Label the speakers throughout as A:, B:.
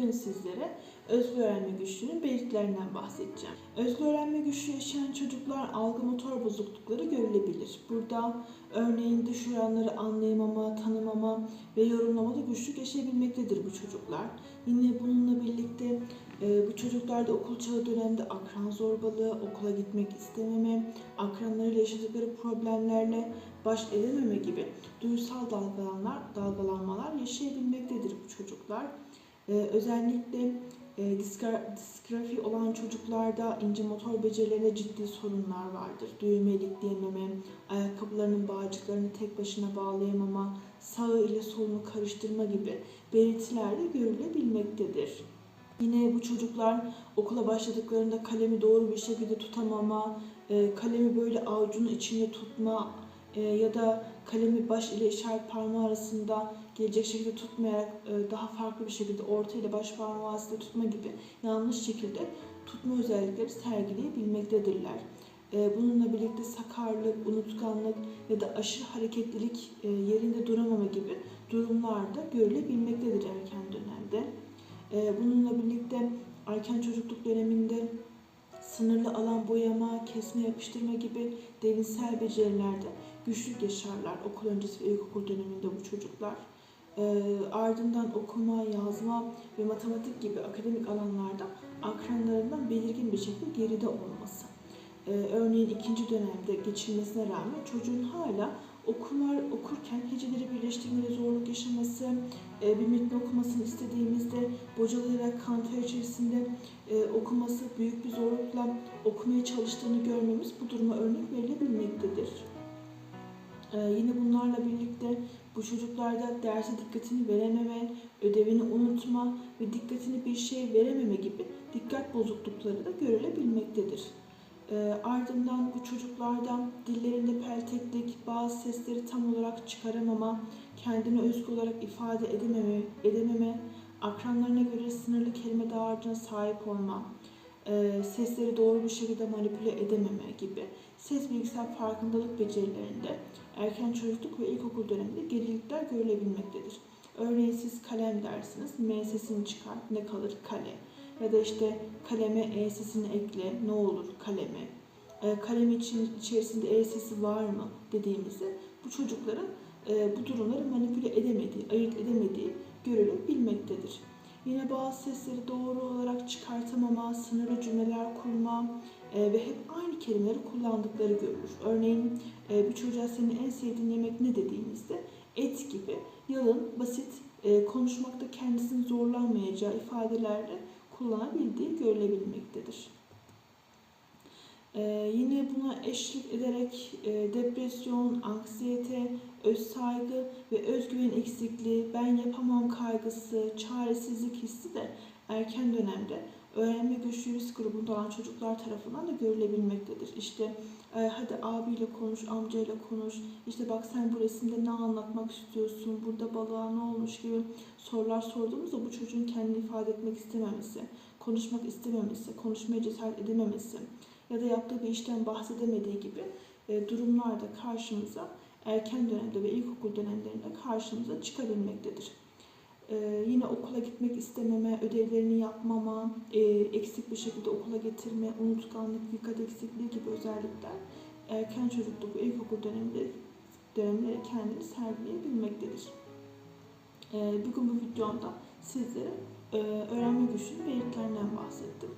A: Bugün sizlere özgür öğrenme güçlüğünün belirtilerinden bahsedeceğim. Özgür öğrenme güçlüğü yaşayan çocuklar algı motor bozuklukları görülebilir. Burada örneğin dış uyaranları anlayamama, tanımama ve yorumlamada güçlük yaşayabilmektedir bu çocuklar. Yine bununla birlikte e, bu çocuklarda okul çağı dönemde akran zorbalığı, okula gitmek istememe, akranlarıyla yaşadıkları problemlerle baş edememe gibi duygusal dalgalanmalar, dalgalanmalar yaşayabilmektedir bu çocuklar. Ee, özellikle e, olan çocuklarda ince motor becerilerinde ciddi sorunlar vardır. Düğme ilikleyememe, ayakkabılarının bağcıklarını tek başına bağlayamama, sağı ile solunu karıştırma gibi belirtiler de görülebilmektedir. Yine bu çocuklar okula başladıklarında kalemi doğru bir şekilde tutamama, e, kalemi böyle avucunun içinde tutma e, ya da kalemi baş ile işaret parmağı arasında gelecek şekilde tutmayarak e, daha farklı bir şekilde orta ile baş parmağı arasında tutma gibi yanlış şekilde tutma özellikleri sergileyebilmektedirler. E, Bununla birlikte sakarlık, unutkanlık ya da aşırı hareketlilik, e, yerinde duramama gibi durumlarda görülebilmektedir erken dönemde. E, Bununla birlikte erken çocukluk döneminde sınırlı alan boyama, kesme, yapıştırma gibi derinsel becerilerde güçlük yaşarlar okul öncesi ve ilkokul döneminde bu çocuklar. Ee, ardından okuma, yazma ve matematik gibi akademik alanlarda akranlarından belirgin bir şekilde geride olması. Ee, örneğin ikinci dönemde geçilmesine rağmen çocuğun hala okuma, okurken heceleri birleştirmede zorluk yaşaması, e, bir metni okumasını istediğimizde bocalayarak kanter içerisinde e, okuması büyük bir zorlukla okumaya çalıştığını görmemiz bu duruma örnek verilebilmektedir. Ee, yine bunlarla birlikte bu çocuklarda derse dikkatini verememe, ödevini unutma ve dikkatini bir şeye verememe gibi dikkat bozuklukları da görülebilmektedir. Ee, ardından bu çocuklardan dillerinde pelteklik, bazı sesleri tam olarak çıkaramama, kendine özgü olarak ifade edememe, edememe akranlarına göre sınırlı kelime dağarcığına sahip olma, e, sesleri doğru bir şekilde manipüle edememe gibi ses bilgisayar farkındalık becerilerinde erken çocukluk ve ilkokul döneminde gerilikler görülebilmektedir. Örneğin siz kalem dersiniz, M sesini çıkar, ne kalır? Kale. Ya da işte kaleme E sesini ekle, ne olur kaleme. E, kalem için içerisinde E sesi var mı dediğimizde bu çocukların e, bu durumları manipüle edemediği, ayırt edemediği görülebilmektedir. Yine bazı sesleri doğru olarak çıkartamama, sınırlı cümleler kurma e, ve hep aynı kelimeleri kullandıkları görülür. Örneğin e, bir çocuğa senin en sevdiğin yemek ne dediğimizde et gibi yalın, basit, konuşmakta kendisini zorlanmayacağı ifadelerle kullanabildiği görülebilmektedir. Ee, yine buna eşlik ederek e, depresyon, anksiyete, öz saygı ve özgüven eksikliği, ben yapamam kaygısı, çaresizlik hissi de erken dönemde öğrenme güçlüğü grubunda olan çocuklar tarafından da görülebilmektedir. İşte e, hadi abiyle konuş, amcayla konuş, işte bak sen bu resimde ne anlatmak istiyorsun, burada balığa ne olmuş gibi sorular sorduğumuzda bu çocuğun kendini ifade etmek istememesi, konuşmak istememesi, konuşmaya cesaret edememesi, ya da yaptığı bir işten bahsedemediği gibi e, durumlarda karşımıza erken dönemde ve ilkokul dönemlerinde karşımıza çıkabilmektedir. E, yine okula gitmek istememe, ödevlerini yapmama, e, eksik bir şekilde okula getirme, unutkanlık, dikkat eksikliği gibi özellikler erken çocukluk ve ilkokul döneminde dönemleri kendini sergileyebilmektedir. E, bugün bu videomda sizlere e, öğrenme güçlüğünün belirtilerinden bahsettim.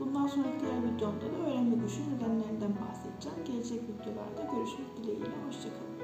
A: Bundan sonraki diğer videomda da öğrenme güçlüğü nedenlerinden bahsedeceğim. Gelecek videolarda görüşmek dileğiyle.